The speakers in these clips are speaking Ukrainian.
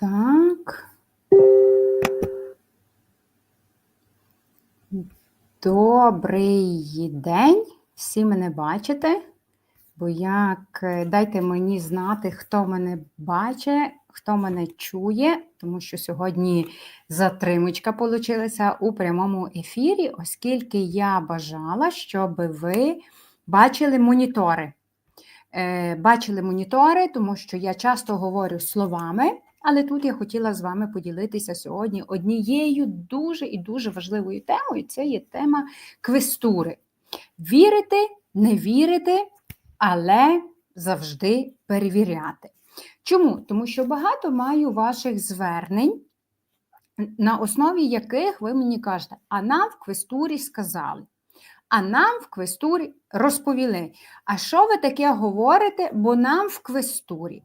Так. Добрий день. Всі мене бачите. Бо як е, дайте мені знати, хто мене бачить, хто мене чує, тому що сьогодні затримочка получилася у прямому ефірі, оскільки я бажала, щоб ви бачили монітори. Е, Бачили монітори, тому що я часто говорю словами, але тут я хотіла з вами поділитися сьогодні однією дуже і дуже важливою темою. Це є тема квестури. Вірити, не вірити, але завжди перевіряти. Чому? Тому що багато маю ваших звернень, на основі яких ви мені кажете, а нам в квестурі сказали. А нам в квестурі розповіли. А що ви таке говорите, бо нам в квестурі?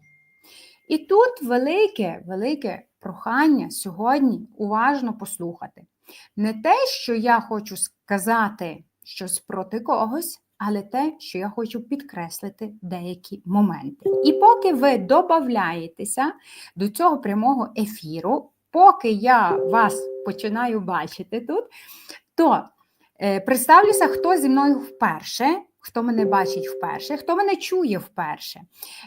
І тут велике, велике прохання сьогодні уважно послухати. Не те, що я хочу сказати щось проти когось, але те, що я хочу підкреслити деякі моменти. І поки ви додаєтеся до цього прямого ефіру, поки я вас починаю бачити тут, то е, представлюся, хто зі мною вперше. Хто мене бачить вперше, хто мене чує вперше.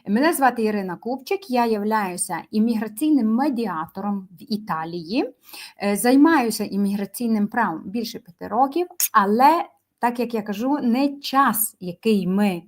Мене звати Ірина Купчик, я являюся імміграційним медіатором в Італії, Е, займаюся імміграційним правом більше п'яти років, але так як я кажу, не час, який ми,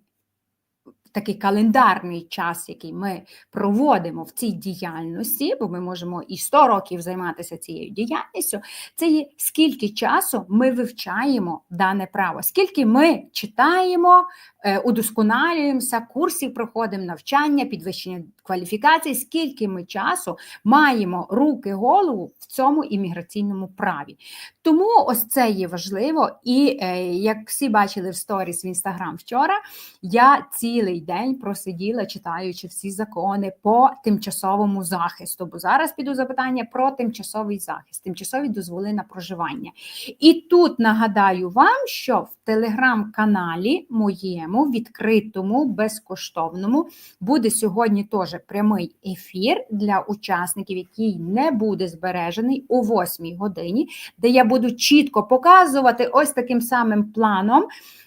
такий календарний час, який ми проводимо в цій діяльності, бо ми можемо і 100 років займатися цією діяльністю, це є скільки часу ми вивчаємо дане право, скільки ми читаємо, е, удосконалюємося, курсів проходимо, навчання, підвищення кваліфікації, скільки ми часу маємо руки, голову в цьому імміграційному праві. Тому ось це є важливо. І е, як всі бачили в сторіс в інстаграм вчора, я цілий день просиділа, читаючи всі закони по тимчасовому захисту. Бо зараз піду запитання про тимчасовий захист, тимчасові дозволи на проживання. І тут нагадаю вам, що в телеграм-каналі моєму відкритому, безкоштовному буде сьогодні теж прямий ефір для учасників, який не буде збережений о 8 годині, де я буду чітко показувати ось таким самим планом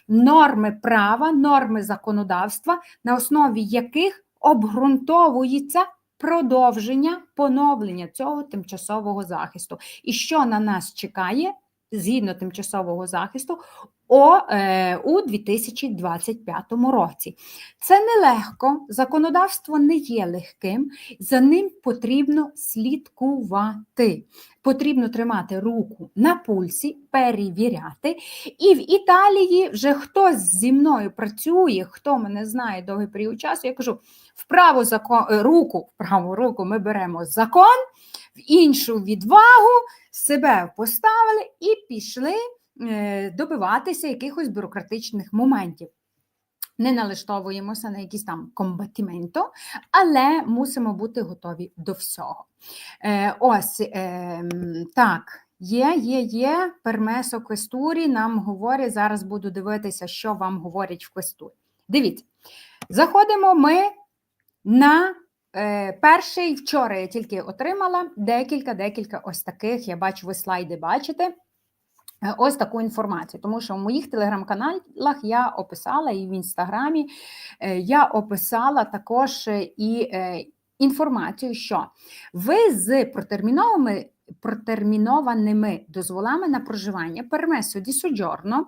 норми права, норми законодавства, на основі яких обґрунтовується продовження поновлення цього тимчасового захисту. І що на нас чекає згідно тимчасового захисту е, у 2025 році. Це нелегко, законодавство не є легким, за ним потрібно слідкувати. Потрібно тримати руку на пульсі, перевіряти. І в Італії вже хтось зі мною працює, хто мене знає довгий період часу, я кажу: в праву закон, руку, в праву руку ми беремо закон, в іншу відвагу, себе поставили і пішли е, добиватися якихось бюрократичних моментів. Не налаштовуємося на якісь там комбатіменто, але мусимо бути готові до всього. Е, ось е, так. Є, є, є пермесо квестурі. Нам говорять, зараз буду дивитися, що вам говорять в квестурі. Дивіться, заходимо ми на е, перший. Вчора я тільки отримала декілька, декілька ось таких. Я бачу, ви слайди бачите. Е, Ось таку інформацію, тому що в моїх телеграм-каналах я описала і в інстаграмі е, я описала також е, і інформацію, що ви з протерміновими протермінованими дозволами на проживання пермесо ді соджорно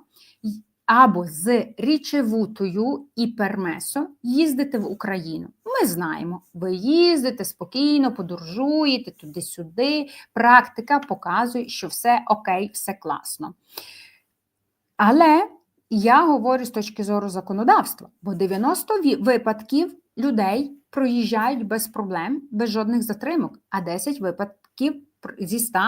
або з річевутою і пермесо їздите в Україну. Ми знаємо, ви їздите спокійно, подорожуєте туди-сюди. Практика показує, що все окей, все класно. Але я говорю з точки зору законодавства, бо 90 випадків людей проїжджають без проблем, без жодних затримок, а 10 випадків зі 100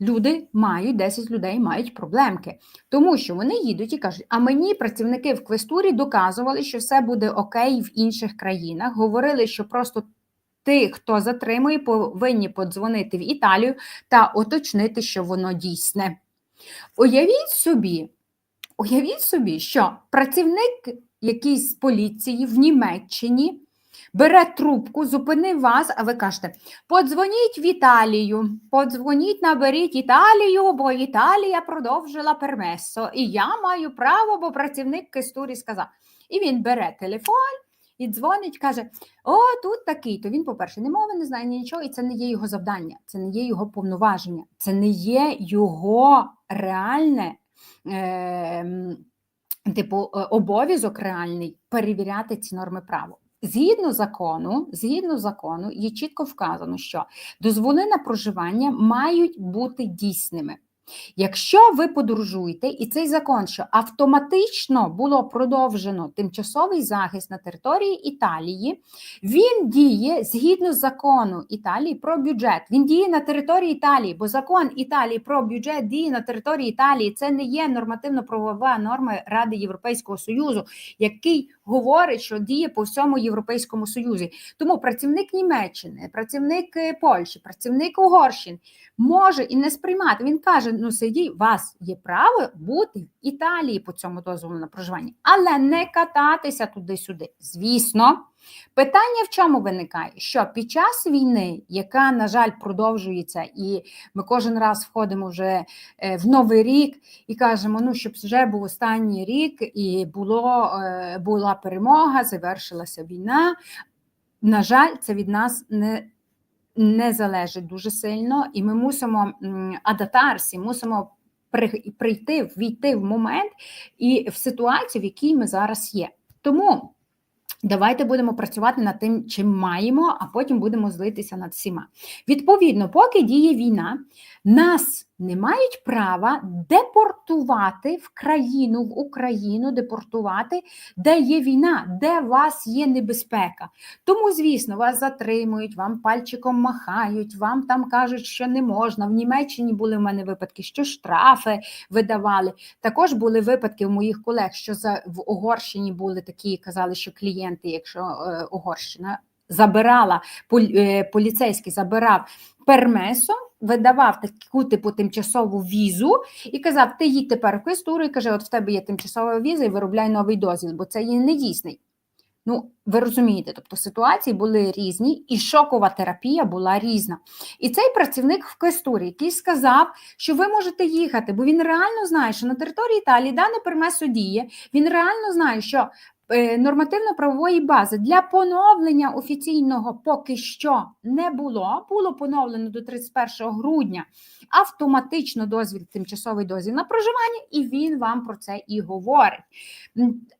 люди мають, 10 людей мають проблемки. Тому що вони їдуть і кажуть, а мені працівники в квестурі доказували, що все буде окей в інших країнах. Говорили, що просто тих, хто затримує, повинні подзвонити в Італію та уточнити, що воно дійсне. Уявіть собі, уявіть собі, що працівник якийсь з поліції в Німеччині бере трубку, зупинив вас, а ви кажете: подзвоніть в Італію, подзвоніть, наберіть Італію, бо Італія продовжила пермесо. І я маю право, бо працівник Кестурі сказав. І він бере телефон і дзвонить, каже: О, тут такий. То він, по-перше, не мови не знає нічого, і це не є його завдання, це не є його повноваження, це не є його реальне. Е, Типу, е, обов'язок реальний перевіряти ці норми права. Згідно закону, згідно закону, є чітко вказано, що дозволи на проживання мають бути дійсними. Якщо ви подорожуєте, і цей закон, що автоматично було продовжено тимчасовий захист на території Італії, він діє згідно закону Італії про бюджет. Він діє на території Італії, бо закон Італії про бюджет діє на території Італії. Це не є нормативно-правова норма Ради Європейського Союзу, який говорить, що діє по всьому Європейському Союзі. Тому працівник Німеччини, працівник е, Польщі, працівник Угорщини може і не сприймати. Він каже: ну сидіть, у вас є право бути в Італії по цьому дозволу на проживання, але не кататися туди-сюди. Звісно, питання в чому виникає? Що під час війни, яка, на жаль, продовжується, і ми кожен раз входимо вже е, в новий рік і кажемо, ну щоб вже був останній рік, і було, е, була перемога, завершилася війна. На жаль, це від нас не не залежить дуже сильно, і ми мусимо адатарсі, мусимо прийти, війти в момент і в ситуацію, в якій ми зараз є. Тому давайте будемо працювати над тим, чим маємо, а потім будемо злитися над всіма. Відповідно, поки діє війна, нас не мають права депортувати в країну, в Україну, депортувати, де є війна, де у вас є небезпека. Тому, звісно, вас затримують, вам пальчиком махають, вам там кажуть, що не можна. В Німеччині були в мене випадки, що штрафи видавали. Також були випадки в моїх колег, що за в Угорщині були такі, казали, що клієнти, якщо е, Угорщина забирала е, поліцейський забирав пермесо, видавав таку типу тимчасову візу і казав: Ти їдь тепер в квестуру і каже, от в тебе є тимчасова віза, і виробляй новий дозвіл, бо це є недійсний. Ну, ви розумієте, тобто ситуації були різні, і шокова терапія була різна. І цей працівник в квестурі, який сказав, що ви можете їхати, бо він реально знає, що на території Італії дане пермесо діє. Він реально знає, що нормативно-правової бази для поновлення офіційного поки що не було. Було поновлено до 31 грудня автоматично дозвіл, тимчасовий дозвіл на проживання, і він вам про це і говорить.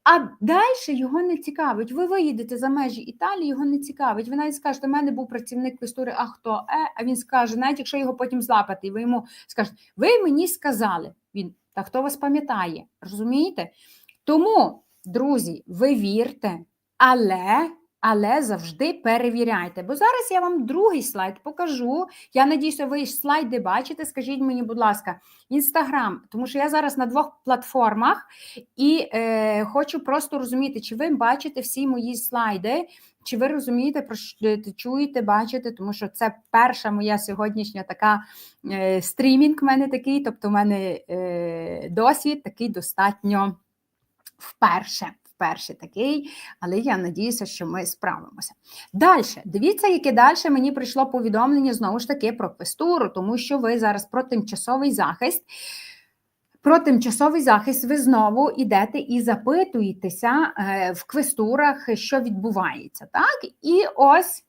А далі його не цікавить. Ви виїдете за межі Італії, його не цікавить. Ви навіть скажете, у мене був працівник квестури, а хто? Е, а він скаже, навіть якщо його потім злапати, і ви йому скажете, ви мені сказали. Він, та хто вас пам'ятає? Розумієте? Тому. Друзі, ви вірте, але але завжди перевіряйте. Бо зараз я вам другий слайд покажу. Я надіюся, ви слайди бачите. Скажіть мені, будь ласка, інстаграм, тому що я зараз на двох платформах і е, хочу просто розуміти, чи ви бачите всі мої слайди, чи ви розумієте, про що е, чуєте, бачите, тому що це перша моя сьогоднішня така е, стрімінг в мене такий, тобто в мене е, досвід такий достатньо вперше. Вперше такий, але я надіюся, що ми справимося. Далі, дивіться, яке далі мені прийшло повідомлення знову ж таки про квестуру, тому що ви зараз про тимчасовий захист. Про тимчасовий захист ви знову йдете і запитуєтеся е, в квестурах, що відбувається. Так? І ось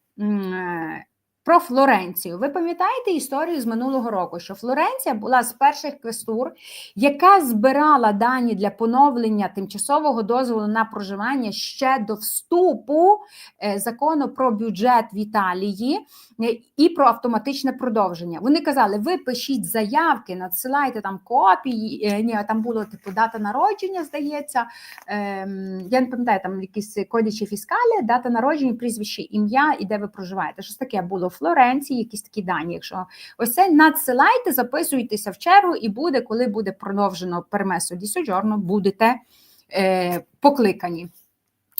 про Флоренцію. Ви пам'ятаєте історію з минулого року, що Флоренція була з перших квестур, яка збирала дані для поновлення тимчасового дозволу на проживання ще до вступу е, закону про бюджет в Італії е, і про автоматичне продовження. Вони казали: ви пишіть заявки, надсилайте там копії. Е, ні, там було типу дата народження, здається. Ем, я не пам'ятаю, там якісь кодичі фіскалі, дата народження, прізвище, ім'я і де ви проживаєте. Щось таке було. Флоренції, якісь такі дані. Якщо ось це надсилайте, записуйтеся в чергу, і буде, коли буде продовжено пермесо ді соджорно, будете е, покликані.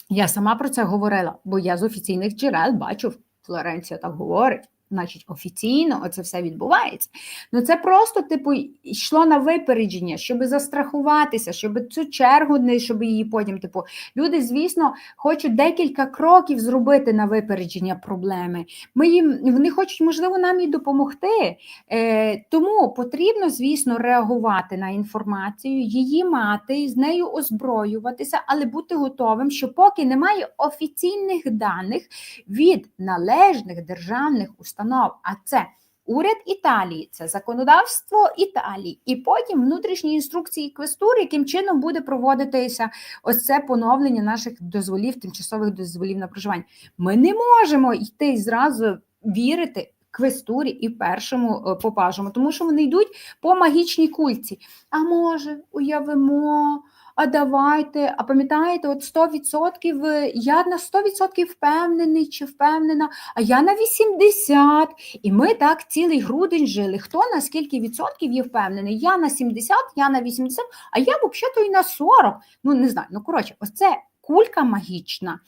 Я сама про це говорила, бо я з офіційних джерел бачу, Флоренція так говорить. Значить офіційно оце все відбувається. Ну це просто, типу, йшло на випередження, щоб застрахуватися, щоб цю чергу не щоб її потім, типу, люди, звісно, хочуть декілька кроків зробити на випередження проблеми. Ми їм вони хочуть, можливо, нам і допомогти. Е, Тому потрібно, звісно, реагувати на інформацію, її мати, з нею озброюватися, але бути готовим, що поки немає офіційних даних від належних державних установ, а це уряд Італії, це законодавство Італії, і потім внутрішні інструкції квестур, яким чином буде проводитися ось це поновлення наших дозволів, тимчасових дозволів на проживання. Ми не можемо йти зразу вірити. Квестурі і першому е, попажому, тому що вони йдуть по магічній кульці. А може, уявимо, а давайте, а пам'ятаєте, от 100% е, я на 100% впевнений чи впевнена, а я на 80%. І ми так цілий грудень жили. Хто на скільки відсотків є впевнений? Я на 70, я на 80, а я взагалі-то і на 40. Ну, не знаю. Ну, коротше, ось це кулька магічна.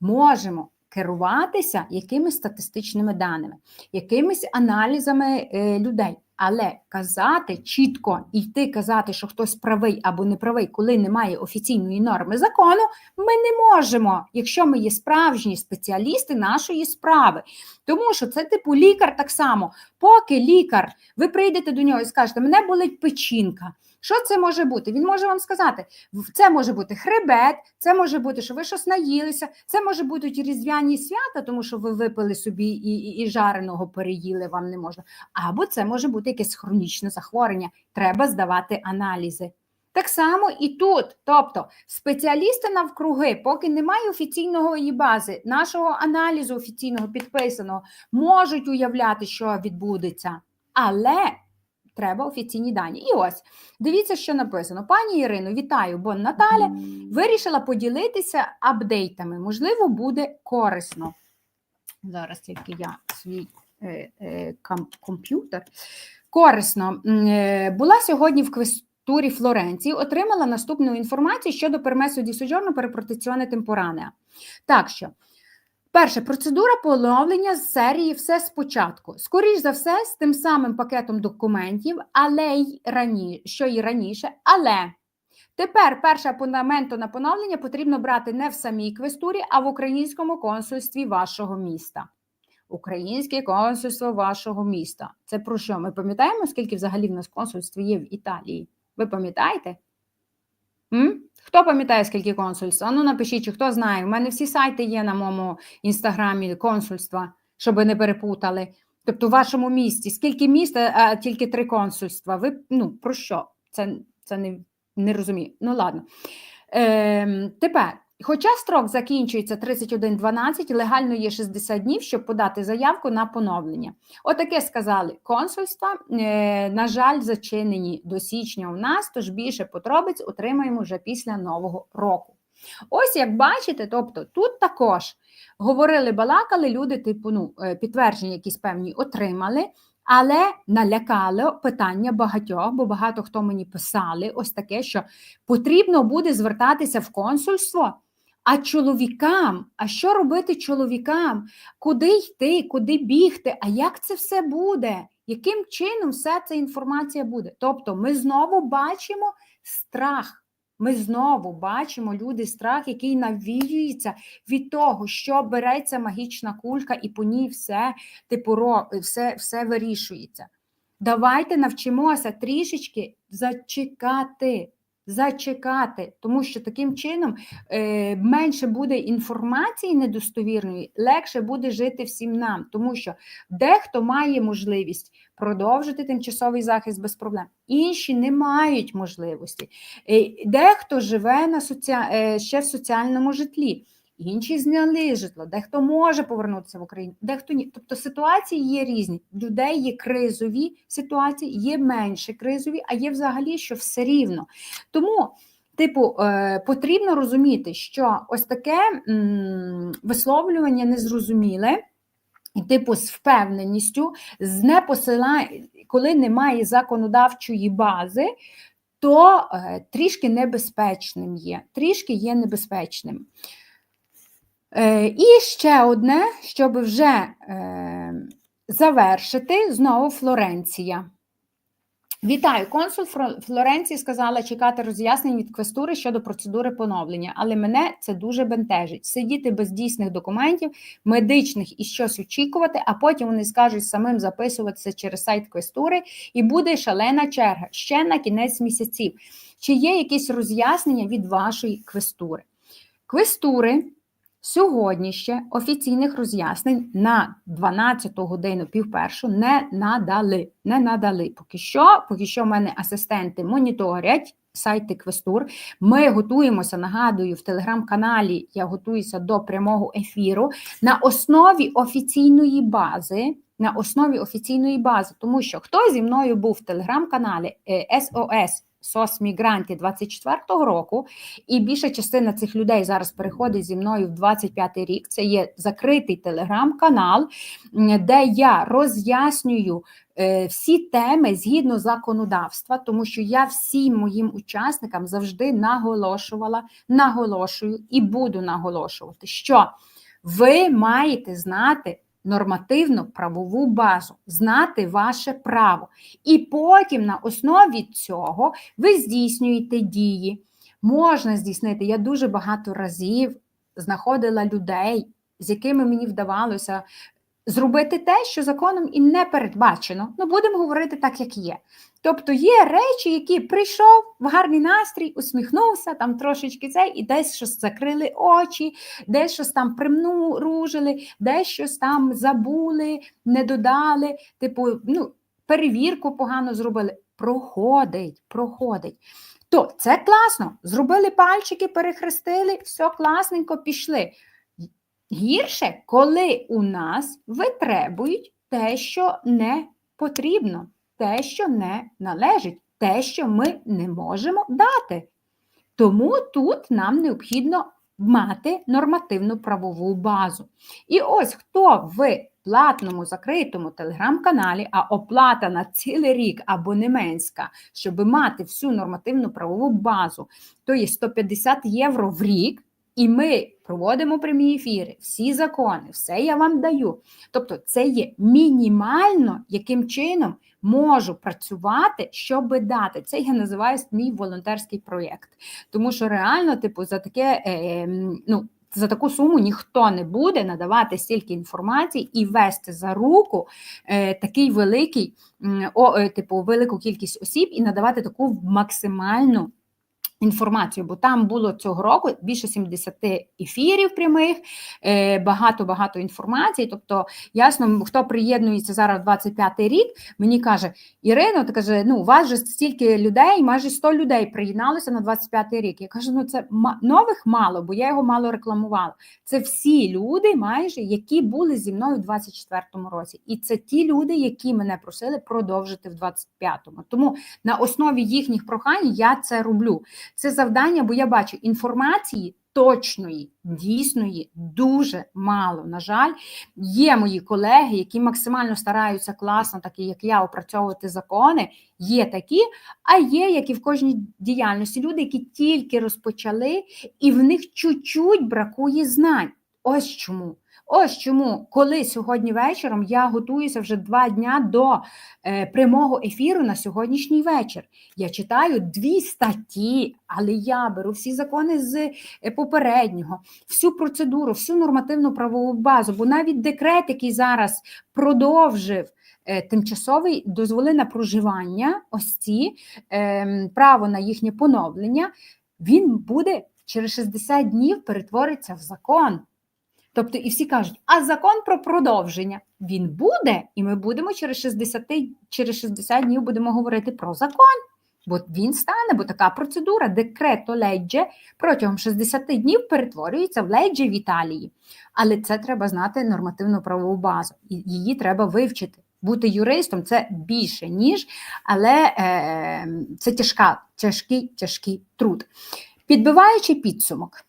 Можемо керуватися якимись статистичними даними, якимись аналізами е, людей. Але казати чітко і йти казати, що хтось правий або не правий, коли немає офіційної норми закону, ми не можемо, якщо ми є справжні спеціалісти нашої справи. Тому що це типу лікар так само. Поки лікар, ви прийдете до нього і скажете, мене болить печінка. Що це може бути? Він може вам сказати, це може бути хребет, це може бути, що ви щось наїлися, це може бути різдвяні свята, тому що ви випили собі і, і, і жареного переїли, вам не можна. Або це може бути якесь хронічне захворювання. Треба здавати аналізи. Так само і тут, тобто спеціалісти навкруги, поки немає офіційної бази, нашого аналізу офіційного підписаного, можуть уявляти, що відбудеться, але треба офіційні дані. І ось дивіться, що написано. Пані Ірино, вітаю, бо Наталя вирішила поділитися апдейтами. Можливо, буде корисно. Зараз тільки я свій е, е, комп'ютер. Корисно. Е, була сьогодні в квестурі Флоренції, отримала наступну інформацію щодо пермесу ді сожорно темпоранеа. Так що. Перше, процедура поновлення з серії все спочатку. Скоріш за все, з тим самим пакетом документів, але й рані, що і раніше. Але тепер перше абонементу на поновлення потрібно брати не в самій квестурі, а в українському консульстві вашого міста. Українське консульство вашого міста. Це про що? Ми пам'ятаємо, скільки взагалі в нас консульств є в Італії? Ви пам'ятаєте? М? Хто пам'ятає, скільки консульств? Ну, напишіть, чи хто знає. У мене всі сайти є на моєму інстаграмі консульства, щоб не перепутали. Тобто, в вашому місті, скільки міст, а тільки три консульства. Ви ну, про що? Це це не не розумію. Ну, ладно. Е, Тепер Хоча строк закінчується 31.12, легально є 60 днів, щоб подати заявку на поновлення. Отаке сказали консульства. Е, на жаль, зачинені до січня у нас, тож більше подробиць отримаємо вже після нового року. Ось як бачите, тобто тут також говорили, балакали, люди, типу, ну, е, підтвердження якісь певні отримали. Але налякало питання багатьох, бо багато хто мені писали ось таке, що потрібно буде звертатися в консульство. А чоловікам, а що робити чоловікам? Куди йти, куди бігти? А як це все буде? Яким чином вся ця інформація буде? Тобто, ми знову бачимо страх. Ми знову бачимо люди страх, який навіюється від того, що береться магічна кулька, і по ній все типу, все, все вирішується. Давайте навчимося трішечки зачекати зачекати, тому що таким чином е, менше буде інформації недостовірної, легше буде жити всім нам, тому що дехто має можливість продовжити тимчасовий захист без проблем, інші не мають можливості. Е, дехто живе на соці... е, ще в соціальному житлі інші зняли житло, дехто може повернутися в Україну, дехто ні. Тобто ситуації є різні. людей є кризові ситуації, є менше кризові, а є взагалі що все рівно. Тому. Типу, е, потрібно розуміти, що ось таке висловлювання незрозуміле, і типу, з впевненістю, з непосила... коли немає законодавчої бази, то е, трішки небезпечним є. Трішки є небезпечним. Е, і ще одне, щоб вже е, завершити знову Флоренція. Вітаю, консул Флоренції сказала чекати роз'яснень від квестури щодо процедури поновлення, але мене це дуже бентежить. Сидіти без дійсних документів, медичних і щось очікувати, а потім вони скажуть самим записуватися через сайт квестури, і буде шалена черга ще на кінець місяців. Чи є якісь роз'яснення від вашої квестури? Квестури Сьогодні ще офіційних роз'яснень на 12 годину півпершу не надали. Не надали. Поки що, поки що в мене асистенти моніторять сайти Квестур. Ми готуємося, нагадую, в телеграм-каналі я готуюся до прямого ефіру на основі офіційної бази. На основі офіційної бази, тому що хто зі мною був в телеграм-каналі СОС СОС Мігранті 24-го року, і більша частина цих людей зараз переходить зі мною в 25-й рік. Це є закритий телеграм-канал, де я роз'яснюю е, всі теми згідно законодавства, тому що я всім моїм учасникам завжди наголошувала, наголошую і буду наголошувати, що ви маєте знати нормативну правову базу, знати ваше право. І потім на основі цього ви здійснюєте дії. Можна здійснити. Я дуже багато разів знаходила людей, з якими мені вдавалося зробити те, що законом і не передбачено. Ну, будемо говорити так, як є. Тобто є речі, які прийшов в гарний настрій, усміхнувся, там трошечки цей, і десь щось закрили очі, десь щось там примнуружили, десь щось там забули, не додали, типу, ну, перевірку погано зробили. Проходить, проходить. То це класно. Зробили пальчики, перехрестили, все класненько пішли. Гірше, коли у нас витребують те, що не потрібно, те, що не належить, те, що ми не можемо дати. Тому тут нам необхідно мати нормативну правову базу. І ось хто в платному закритому телеграм-каналі, а оплата на цілий рік абонементська, щоб мати всю нормативну правову базу, то є 150 євро в рік. І ми проводимо прямі ефіри, всі закони, все я вам даю. Тобто, це є мінімально, яким чином можу працювати, щоб дати. Це я називаю мій волонтерський проєкт. Тому що реально, типу, за таке, е, ну. За таку суму ніхто не буде надавати стільки інформації і вести за руку е, такий великий, о, е, типу, велику кількість осіб і надавати таку максимальну інформацію, бо там було цього року більше 70 ефірів прямих, багато-багато інформації. Тобто, ясно, хто приєднується зараз в 25-й рік, мені каже, Ірино, ти каже, ну у вас же стільки людей, майже 100 людей приєдналося на 25-й рік. Я кажу, ну це нових мало, бо я його мало рекламувала. Це всі люди, майже які були зі мною в 24-му році. І це ті люди, які мене просили продовжити в 25-му. Тому на основі їхніх прохань я це роблю. Це завдання, бо я бачу інформації точної, дійсної, дуже мало. На жаль, є мої колеги, які максимально стараються класно, такі як я, опрацьовувати закони. Є такі, а є, як і в кожній діяльності, люди, які тільки розпочали, і в них чуть-чуть бракує знань. Ось чому. Ось чому, коли сьогодні вечором я готуюся вже два дня до е, прямого ефіру на сьогоднішній вечір. Я читаю дві статті, але я беру всі закони з е, попереднього, всю процедуру, всю нормативну правову базу, бо навіть декрет, який зараз продовжив. Е, тимчасовий дозволи на проживання, ось ці е, право на їхнє поновлення, він буде через 60 днів перетвориться в закон. Тобто, і всі кажуть, а закон про продовження він буде, і ми будемо через 60 через 60 днів будемо говорити про закон. Бо він стане, бо така процедура декрето леджі протягом 60 днів перетворюється в леджі в Італії. Але це треба знати нормативну правову базу, і її треба вивчити. Бути юристом це більше, ніж, але е, це тяжка, тяжкий, тяжкий труд. Підбиваючи підсумок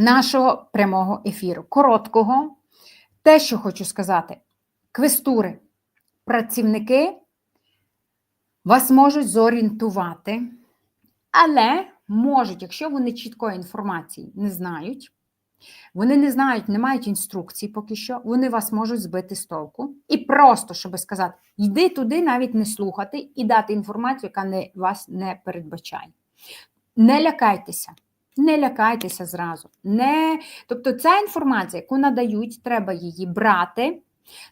нашого прямого ефіру. Короткого, те, що хочу сказати, квестури, працівники вас можуть зорієнтувати, але можуть, якщо вони чіткої інформації не знають, Вони не знають, не мають інструкцій поки що, вони вас можуть збити з толку. І просто, щоб сказати, йди туди, навіть не слухати і дати інформацію, яка не, вас не передбачає. Не лякайтеся, не лякайтеся зразу. Не... Тобто, ця інформація, яку надають, треба її брати,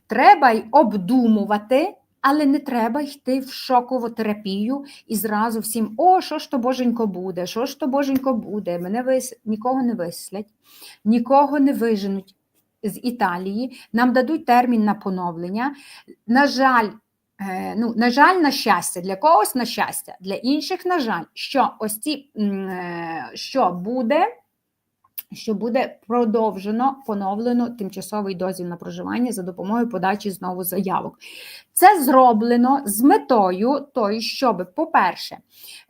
треба й обдумувати. Але не треба йти в шокову терапію і зразу всім: о, що ж то боженько буде, що ж то боженько буде, мене вис... нікого не вислять, нікого не виженуть з Італії, нам дадуть термін на поновлення. На жаль, ну, на жаль, на щастя, для когось на щастя, для інших, на жаль, що ось ці, е, що буде що буде продовжено поновлено тимчасовий дозвіл на проживання за допомогою подачі знову заявок. Це зроблено з метою тої, щоб, по-перше,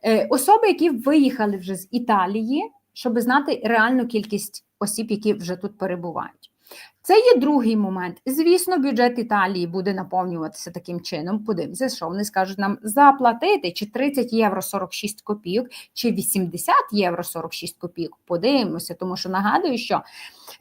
е, особи, які виїхали вже з Італії, щоб знати реальну кількість осіб, які вже тут перебувають. Це є другий момент. Звісно, бюджет Італії буде наповнюватися таким чином. Подивимося, що вони скажуть нам заплатити чи 30 євро 46 копійок, чи 80 євро 46 копійок. Подивимося, тому що нагадую, що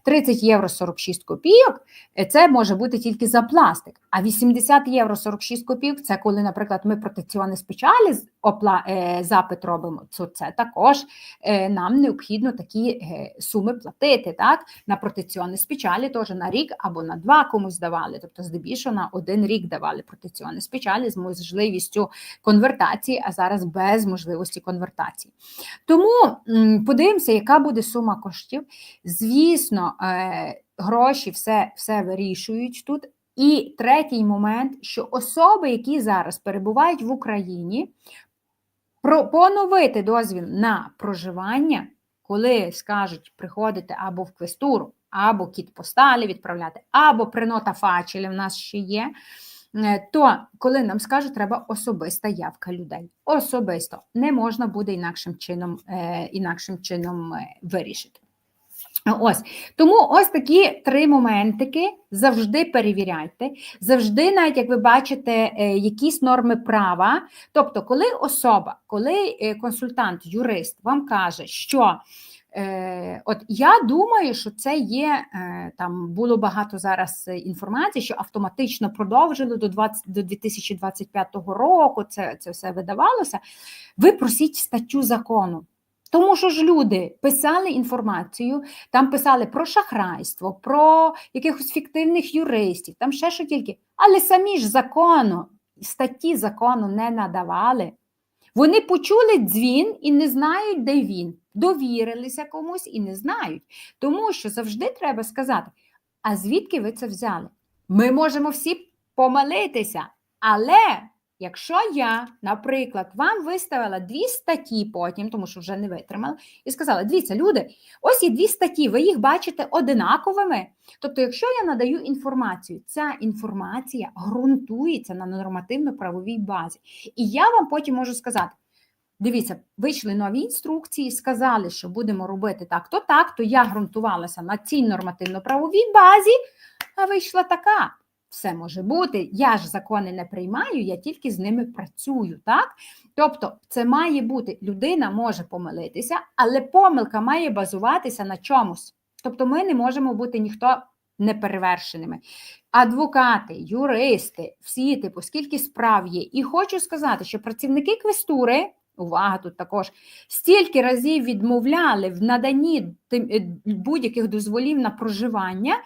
30 євро 46 копійок е, це може бути тільки за пластик. А 80 євро 46 копійок це коли, наприклад, ми протекціони спеціалі опла, е, запит робимо. То це також е, нам необхідно такі суми платити так, на протекціони спеціалі, теж на рік або на два комусь давали. Тобто, здебільшого на один рік давали протекціони спеціалі з можливістю конвертації, а зараз без можливості конвертації. Тому подивимося, яка буде сума коштів. Звісно, е, гроші все, все вирішують тут. І третій момент, що особи, які зараз перебувають в Україні, про поновити дозвіл на проживання, коли скажуть приходити або в квестуру, або кіт посталі відправляти, або принота фачелі в нас ще є. е, То коли нам скажуть, треба особиста явка людей. Особисто не можна буде інакшим чином, е, інакшим чином вирішити. Ось тому ось такі три моментики завжди перевіряйте. Завжди, навіть як ви бачите, е, якісь норми права. Тобто, коли особа, коли е, консультант, юрист вам каже, що е, от я думаю, що це є е, там було багато зараз інформації, що автоматично продовжили до 20, до 2025 року. Це, це все видавалося. Ви просіть статтю закону. Тому що ж люди писали інформацію, там писали про шахрайство, про якихось фіктивних юристів, там ще що тільки. Але самі ж закону, статті закону не надавали. Вони почули дзвін і не знають, де він. Довірилися комусь і не знають. Тому що завжди треба сказати: а звідки ви це взяли? Ми можемо всі помилитися, але Якщо я, наприклад, вам виставила дві статті потім, тому що вже не витримала, і сказала: дивіться, люди, ось є дві статті, ви їх бачите одинаковими. Тобто, якщо я надаю інформацію, ця інформація ґрунтується на нормативно-правовій базі. І я вам потім можу сказати: дивіться, вийшли нові інструкції, сказали, що будемо робити так, то так, то я ґрунтувалася на цій нормативно-правовій базі, а вийшла така все може бути. Я ж закони не приймаю, я тільки з ними працюю. так? Тобто, це має бути, людина може помилитися, але помилка має базуватися на чомусь. Тобто, ми не можемо бути ніхто неперевершеними. Адвокати, юристи, всі типу, скільки справ є. І хочу сказати, що працівники квестури. Увага, тут також стільки разів відмовляли в наданні е, будь-яких дозволів на проживання,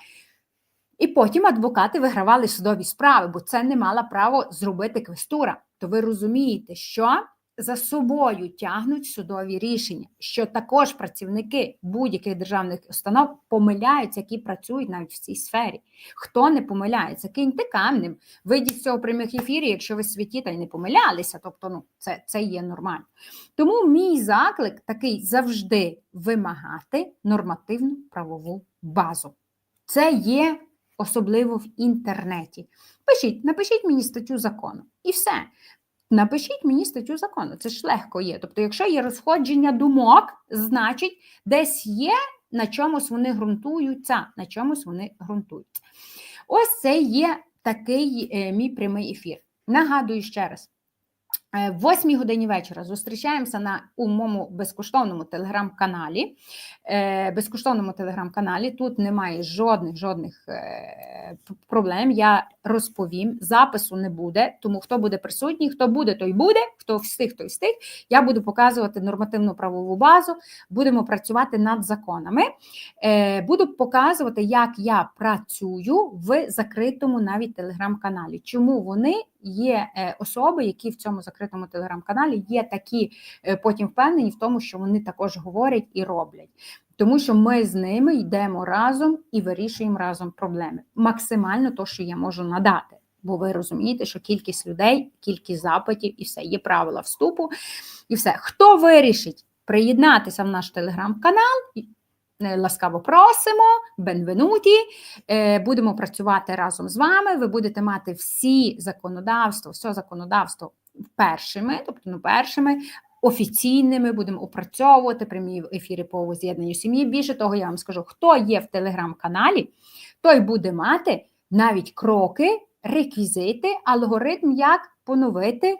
і потім адвокати вигравали судові справи, бо це не мала право зробити квестура. То ви розумієте, що за собою тягнуть судові рішення, що також працівники будь-яких державних установ помиляються, які працюють навіть в цій сфері. Хто не помиляється, киньте камнем, вийдіть з цього прямих ефірів, якщо ви святі та й не помилялися, тобто ну, це, це є нормально. Тому мій заклик такий завжди вимагати нормативну правову базу. Це є особливо в інтернеті. Пишіть, напишіть мені статтю закону. І все. Напишіть мені статтю закону. Це ж легко є. Тобто, якщо є розходження думок, значить, десь є на чомусь вони ґрунтуються, на чомусь вони ґрунтуються. Ось це є такий е, мій прямий ефір. Нагадую ще раз. Е, В 8 годині вечора зустрічаємося на у моєму безкоштовному телеграм-каналі. Е, Безкоштовному телеграм-каналі тут немає жодних жодних е, проблем. Я розповім. Запису не буде, тому хто буде присутній, хто буде, той буде, хто встиг, той встиг. Я буду показувати нормативну правову базу, будемо працювати над законами. Буду показувати, як я працюю в закритому навіть телеграм-каналі. Чому вони є е, особи, які в цьому закритому телеграм-каналі є такі е, потім впевнені в тому, що вони також говорять і роблять. Тому що ми з ними йдемо разом і вирішуємо разом проблеми. Максимально то, що я можу надати. Бо ви розумієте, що кількість людей, кількість запитів і все, є правила вступу, і все. Хто вирішить приєднатися в наш телеграм-канал? Е, Ласкаво просимо, бенвенуті. Е, Будемо працювати разом з вами. Ви будете мати всі законодавство, все законодавство першими, тобто ну, першими. Офіційними будемо опрацьовувати прямі ефіри по воз'єднанню сім'ї. Більше того, я вам скажу, хто є в телеграм-каналі, той буде мати навіть кроки, реквізити, алгоритм, як поновити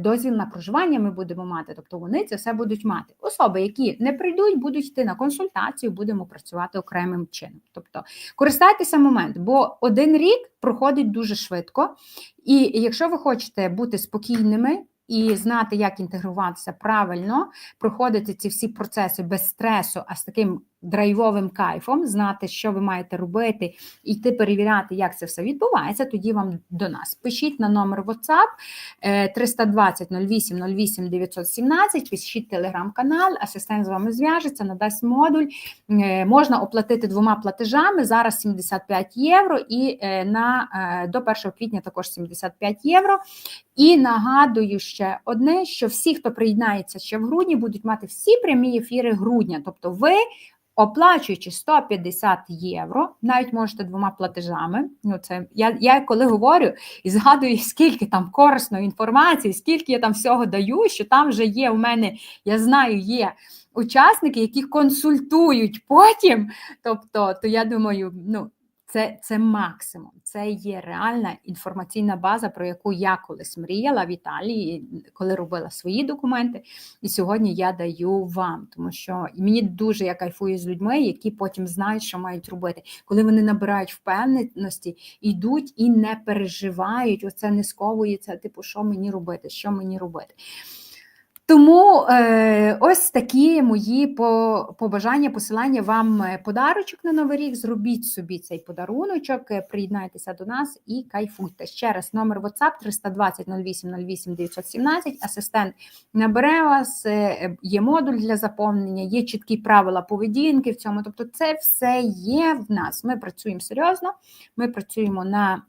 дозвіл на проживання. Ми будемо мати. Тобто вони це все будуть мати. Особи, які не прийдуть, будуть йти на консультацію, будемо працювати окремим чином. Тобто користайтеся момент, бо один рік проходить дуже швидко. І якщо ви хочете бути спокійними і знати, як інтегруватися правильно, проходити ці всі процеси без стресу, а з таким драйвовим кайфом, знати, що ви маєте робити, і йти перевіряти, як це все відбувається, тоді вам до нас. Пишіть на номер WhatsApp е, 320 08 08 917, пишіть телеграм-канал, асистент з вами зв'яжеться, надасть модуль. Е, Можна оплатити двома платежами. Зараз 75 євро, і е, на е, до 1 квітня також 75 євро. І нагадую ще одне: що всі, хто приєднається ще в грудні, будуть мати всі прямі ефіри грудня. Тобто, ви. Оплачуючи 150 євро, навіть можете двома платежами. Ну, це я, я коли говорю і згадую, скільки там корисної інформації, скільки я там всього даю, що там вже є у мене, я знаю, є учасники, які консультують потім. Тобто, то я думаю, ну. Це, це максимум, це є реальна інформаційна база, про яку я колись мріяла в Італії, коли робила свої документи. І сьогодні я даю вам, тому що мені дуже я кайфую з людьми, які потім знають, що мають робити. Коли вони набирають впевненості, йдуть і не переживають, оце не сковується, типу, що мені робити, що мені робити. Тому е, ось такі мої побажання, посилання вам е, подарочок на Новий рік. Зробіть собі цей подаруночок, е, приєднайтеся до нас і кайфуйте. Ще раз, номер WhatsApp 320 08 08 917. Асистент набере вас, е, є модуль для заповнення, є чіткі правила поведінки в цьому. Тобто, це все є в нас. Ми працюємо серйозно, ми працюємо на.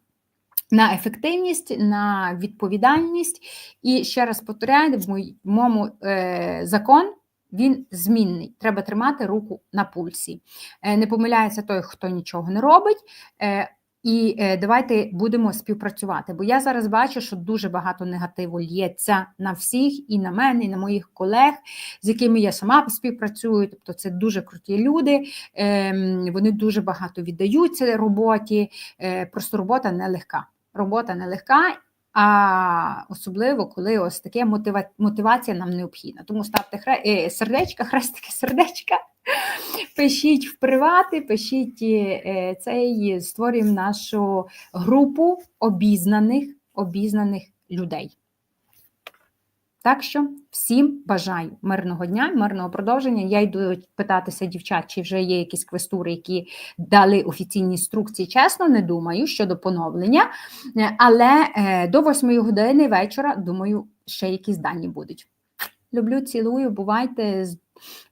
На ефективність, на відповідальність. І ще раз повторяю, в моєму е, закон він змінний. Треба тримати руку на пульсі. Е, не помиляється той, хто нічого не робить. Е, і е, давайте будемо співпрацювати. Бо я зараз бачу, що дуже багато негативу лється на всіх, і на мене, і на моїх колег, з якими я сама співпрацюю. Тобто, це дуже круті люди. Е, вони дуже багато віддаються роботі. Просто робота нелегка. Робота нелегка, а особливо, коли ось таке мотива... мотивація нам необхідна. Тому ставте хре... е, сердечка, хрестики, сердечка, пишіть в привати, пишіть е, цей, створюємо нашу групу обізнаних, обізнаних людей. Так що всім бажаю мирного дня, мирного продовження. Я йду питатися дівчат, чи вже є якісь квестури, які дали офіційні інструкції. Чесно, не думаю щодо поновлення. Е, Але е, до 8 години вечора, думаю, ще якісь дані будуть. Люблю, цілую, бувайте,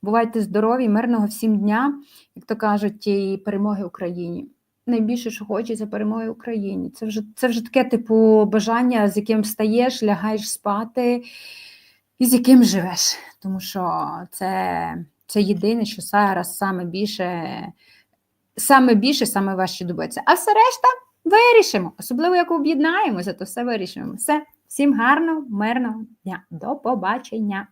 бувайте здорові, мирного всім дня, як то кажуть, і перемоги Україні. Найбільше, що хочеться перемоги Україні. Це вже це вже таке, типу, бажання, з яким встаєш, лягаєш спати і з яким живеш. Тому що це це єдине, що зараз саме більше, саме більше, саме важче добиться. А все решта вирішимо. Особливо, як об'єднаємося, то все вирішимо. Все, всім гарного, мирного дня. До побачення!